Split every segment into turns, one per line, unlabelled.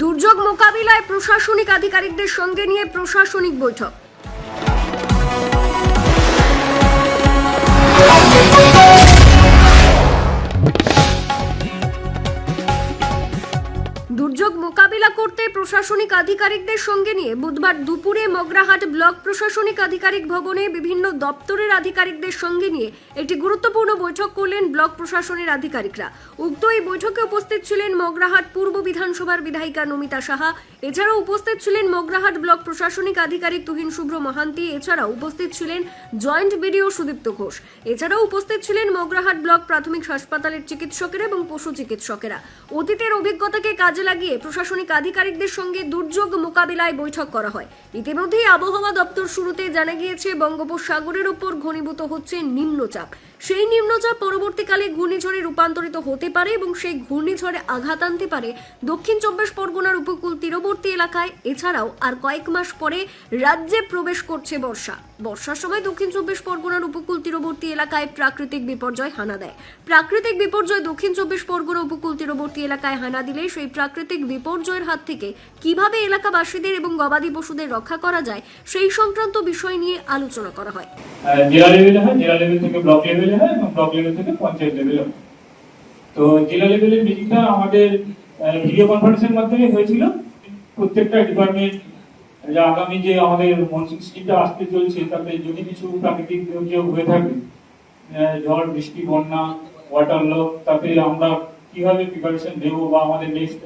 দুর্যোগ মোকাবিলায় প্রশাসনিক আধিকারিকদের সঙ্গে নিয়ে প্রশাসনিক বৈঠক। দুর্যোগ মোকাবিলা করতে প্রশাসনিক আধিকারিকদের সঙ্গে নিয়ে বুধবার দুপুরে মগরাহাট ব্লক প্রশাসনিক আধিকারিক ভবনে বিভিন্ন দপ্তরের আধিকারিকদের সঙ্গে নিয়ে একটি গুরুত্বপূর্ণ বৈঠক করলেন ব্লক প্রশাসনের আধিকারিকরা। উক্ত এই বৈঠকে উপস্থিত ছিলেন মগরাহাট পূর্ব বিধানসভার বিধায়িকা নমিতা সাহা। এছাড়াও উপস্থিত ছিলেন মগরাহাট ব্লক প্রশাসনিক আধিকারিক তুহিন শুভ্র মহান্তি। এছাড়াও উপস্থিত ছিলেন জয়েন্ট বিডিও সুদীপ্ত ঘোষ। এছাড়াও উপস্থিত ছিলেন মগরাহাট ব্লক প্রাথমিক হাসপাতালের চিকিৎসকেরা এবং পশু চিকিৎসকেরা। অতীতের অভিজ্ঞতাকে কাজে লাগিয়ে প্রশাসনিক আধিকারিকদের সঙ্গে দুর্যোগ মোকাবিলায় বৈঠক করা হয়। ইতিমধ্যেই আবহাওয়া দপ্তর শুরুতে জানা গিয়েছে, বঙ্গোপসাগরের উপর ঘনীভূত হচ্ছে নিম্নচাপ। সেই নিম্নচাপ পরবর্তীকালে ঘূর্ণিঝড়ে রূপান্তরিত হতে পারে এবং সেই ঘূর্ণিঝড়ে আঘাত আনতে পারে দক্ষিণ চব্বিশ পরগনার উপকূল তীরবর্তী এলাকায়। এছাড়াও আর কয়েক মাস পরে রাজ্যে প্রবেশ করছে বর্ষা। বর্ষার সময় দক্ষিণ চব্বিশ পরগনার উপকূল তীরবর্তী এলাকায় প্রাকৃতিক বিপর্যয় হানা দেয়। প্রাকৃতিক বিপর্যয় দক্ষিণ চব্বিশ পরগনা উপকূল তীরবর্তী এলাকায় হানা দিলে সেই প্রাকৃতিক বিপর্যয়ের হাত থেকে কীভাবে এলাকাবাসীদের এবং গবাদি পশুদের রক্ষা করা যায়, সেই সংক্রান্ত বিষয় নিয়ে আলোচনা করা হয়।
জেলা লেভেলে হয়, জেলা লেভেল থেকে ব্লক লেভেলে হয় এবং ব্লক লেভেল থেকে পঞ্চায়েত লেভেলে হয়। তো জেলা লেভেলের মিটিংটা আমাদের ভিডিও কনফারেন্সের মাধ্যমে হয়েছিল। প্রত্যেকটা ডিপার্টমেন্ট যে আগামী যে আমাদের মনসুন সিজনটা আসতে চলছে, তাতে যদি কিছু প্রাকৃতিক দুর্যোগ হয়ে থাকে ঝড়, বৃষ্টি, বন্যা ওয়াটার লক তাতে আমরা কীভাবে প্রিপারেশন দেবো বা আমাদের নেক্সট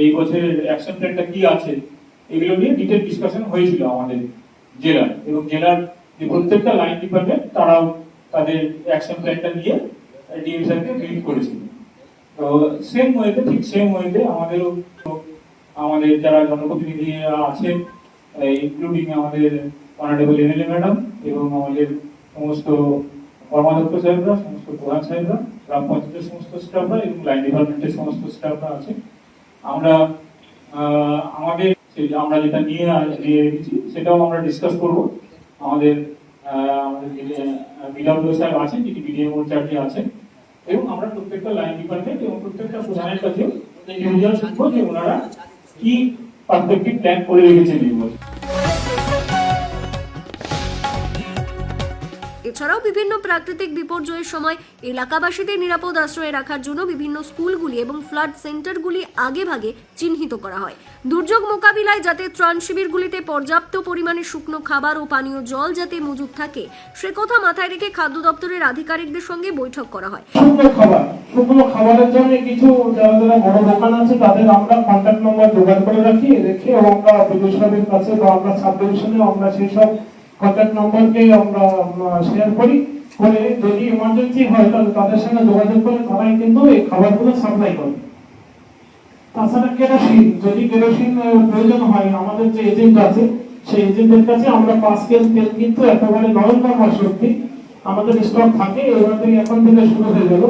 এই বছরের অ্যাকশন প্ল্যানটা কি আছে, এগুলো নিয়ে ডিটেল ডিসকাশন হয়েছিল আমাদের জেলার এবং জেলার যে প্রত্যেকটা লাইন ডিপার্টমেন্ট তারাও তাদের অ্যাকশন প্ল্যানটা নিয়ে ডিএম স্যারকে ব্রিফ করেছিল তো সেম ওয়েতে ঠিক সেম ওয়েতে আমাদেরও আমাদের যারা জনপ্রতিনিধি আছেন ইনক্লুডিং আমাদের অনারেবল এমএলএ ম্যাডাম এবং আমাদের সমস্ত কর্মাধ্যক্ষ সাহেবরা, সমস্ত প্রধান সাহেবরা, গ্রাম পঞ্চায়েতের সমস্ত স্টাফরা এবং লাইন ডিপার্টমেন্টের সমস্ত স্টাফরা আছে আমরা আমাদের আমরা যেটা নিয়ে নিয়ে রেখেছি সেটাও আমরা ডিসকাস করব। আমাদের বিডাব্লিউ সাহেব আছেন, যিনি বিডিএম চারটি আছেন, এবং আমরা প্রত্যেকটা লাইন ডিপার্টমেন্ট এবং প্রত্যেকটা প্রধানের কাছে নিবেদন শুনব যে ওনারা কি পারফেক্টিভ প্ল্যান করে রেখেছেন এই বছর।
এছাড়াও বিভিন্ন প্রাকৃতিক বিপর্যয়ের সময় এলাকাবাসীদের নিরাপদ আশ্রয়ে রাখার জন্য বিভিন্ন স্কুলগুলি এবং ফ্লাড সেন্টারগুলি আগেভাগে চিহ্নিত করা হয়। দুর্যোগ মোকাবিলায় যাতে ত্রাণ শিবিরগুলিতে পর্যাপ্ত পরিমাণে শুকনো খাবার ও পানীয় জল যাতে মজুদ থাকে, সে কথা মাথায় রেখে খাদ্য দপ্তরের আধিকারিকদের সঙ্গে বৈঠক করা হয়।
খাবার। শুকনো খাবারের জন্য কিছু যারা যারা বড় দোকান আছে, তাদের আমরা কন্ট্যাক্ট নম্বর জোগাড় করে রাখি, রেখে আমরা সাহেবের কাছে বা আমরা আমরা সেই সব কন্ট্যাক্ট নম্বরকে আমরা শেয়ার করি। করে যদি ইমার্জেন্সি হয়, তাহলে তাদের সঙ্গে যোগাযোগ করে তারাই কিন্তু এই খাবারগুলো সাপ্লাই করে। তাছাড়া কেরোসিন, যদি কেরোসিন প্রয়োজন হয়, আমাদের যে এজেন্ট আছে, সেই এজেন্টের কাছে আমরা পাঁচ কেজি তেল কিন্তু একেবারে নভেম্বর মাস অব্দি আমাদের স্টক থাকে এভাবে এখন থেকে শুরু হয়ে গেল।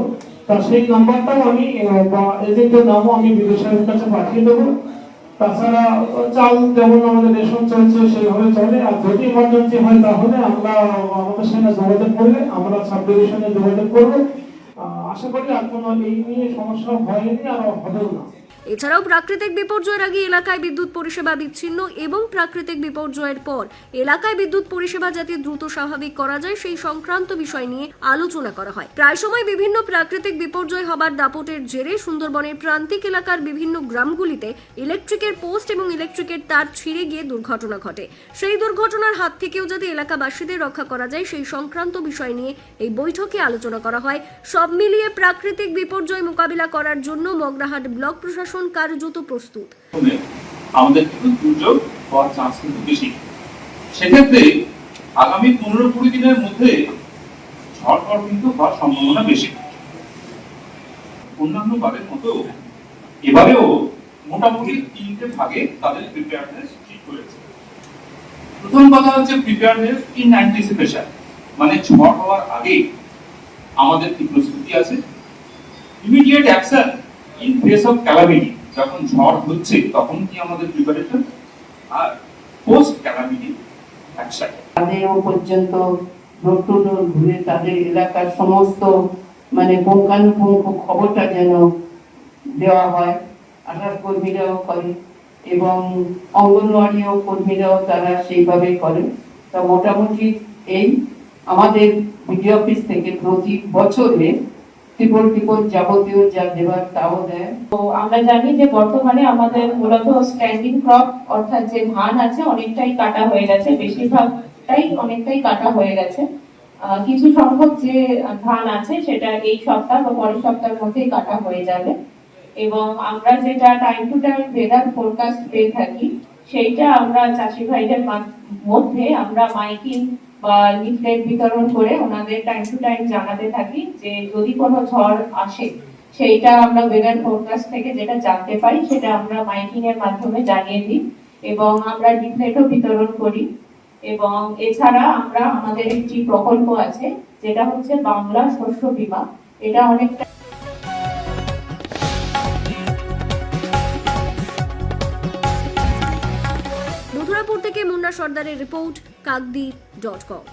তা সেই নাম্বারটাও আমি বা এজেন্টের নামও আমি সাহেবের কাছে পাঠিয়ে দেবো। তাছাড়া চাল যেমন আমাদের রেশন চলে। আর যদি হয়, তাহলে আমরা আমাদের আমরা আশা করি আর এই নিয়ে সমস্যা হয়নি আর হবেও না।
এছাড়াও প্রাকৃতিক বিপর্যয়ের আগে এলাকায় বিদ্যুৎ পরিষেবা বিচ্ছিন্ন এবং প্রাকৃতিক বিপর্যয়ের পর এলাকায় বিদ্যুৎ পরিষেবা যাতে দ্রুত স্বাভাবিক করা যায়, সেই সংক্রান্ত বিষয় নিয়ে আলোচনা করা হয়। প্রায় সময় বিভিন্ন প্রাকৃতিক বিপর্যয় হবার দাপটের জেরে সুন্দরবনের প্রান্তিক এলাকার বিভিন্ন গ্রামগুলিতে ইলেকট্রিকের পোস্ট এবং ইলেকট্রিকের তার ছিঁড়ে গিয়ে দুর্ঘটনা ঘটে। সেই দুর্ঘটনার হাত থেকেও যাতে এলাকাবাসীদের রক্ষা করা যায়, সেই সংক্রান্ত বিষয় নিয়ে এই বৈঠকে আলোচনা করা হয়। সব মিলিয়ে প্রাকৃতিক বিপর্যয় মোকাবিলা করার জন্য মগরাহাট ব্লক প্রশাসন কার্যত প্রস্তুত।
আমাদের দুর্যোগ হওয়ার চান্স কিন্তু বেশি। সেক্ষেত্রে আগামী পনেরো কুড়ি দিনের মধ্যে কিন্তু হওয়ার সম্ভাবনা বেশি। অন্যান্য বারের মতো এবারেও মোটামুটি তিনটে ভাগে তাদের প্রিপেয়ারনেস ঠিক করেছে প্রথম কথা হচ্ছে প্রিপেয়ারনেস ইন অ্যান্টিসিপেশন মানে ঝড় হওয়ার আগে আমাদের কি প্রস্তুতি আছে? Immediate action in of calamity যখন ঝড় হচ্ছে, তখন কি আমাদের প্রিপারেশন আর পোস্ট ক্যালামিটি
পর্যন্ত ঘুরে তাদের এলাকার সমস্ত মানে পুঙ্খানুপুঙ্খ খবরটা যেন দেওয়া হয়। আশার কর্মীরাও করে এবং অঙ্গনওয়াড়ি ও কর্মীরাও তারা সেইভাবে করেন তা মোটামুটি এই আমাদের বিডিও অফিস থেকে প্রতি বছরে ত্রিপল ত্রিপল যাবতীয় যা দেবার তাও দেয়।
তো আমরা জানি যে বর্তমানে আমাদের মূলত স্ট্যান্ডিং ক্রপ অর্থাৎ যে ধান আছে, অনেকটাই কাটা হয়ে গেছে। বেশিরভাগটাই অনেকটাই কাটা হয়ে গেছে। কিছু সংখ্যক যে ধান আছে, সেটা এই সপ্তাহ বা পরের সপ্তাহের মধ্যেই কাটা হয়ে যাবে। এবং আমরা যেটা time to time weather forecast পেয়ে থাকি, সেইটা আমরা চাষি ভাইদের মধ্যে আমরা মাইকিং বা লিফলেট বিতরণ করে ওনাদের টাইম টু টাইম জানাতে থাকি যে যদি কোনো ঝড় আসে, সেইটা আমরা ওয়েদার ফোরকাস্ট থেকে যেটা জানতে পাই সেটা আমরা মাইকিং এর মাধ্যমে জানিয়ে দিই এবং আমরা লিফলেটও বিতরণ করি। এবং এছাড়া আমরা আমাদের একটি প্রকল্প আছে, যেটা হচ্ছে বাংলা শস্য বীমা। এটা অনেকটা
সর্দারের রিপোর্ট কাকদি ডট কম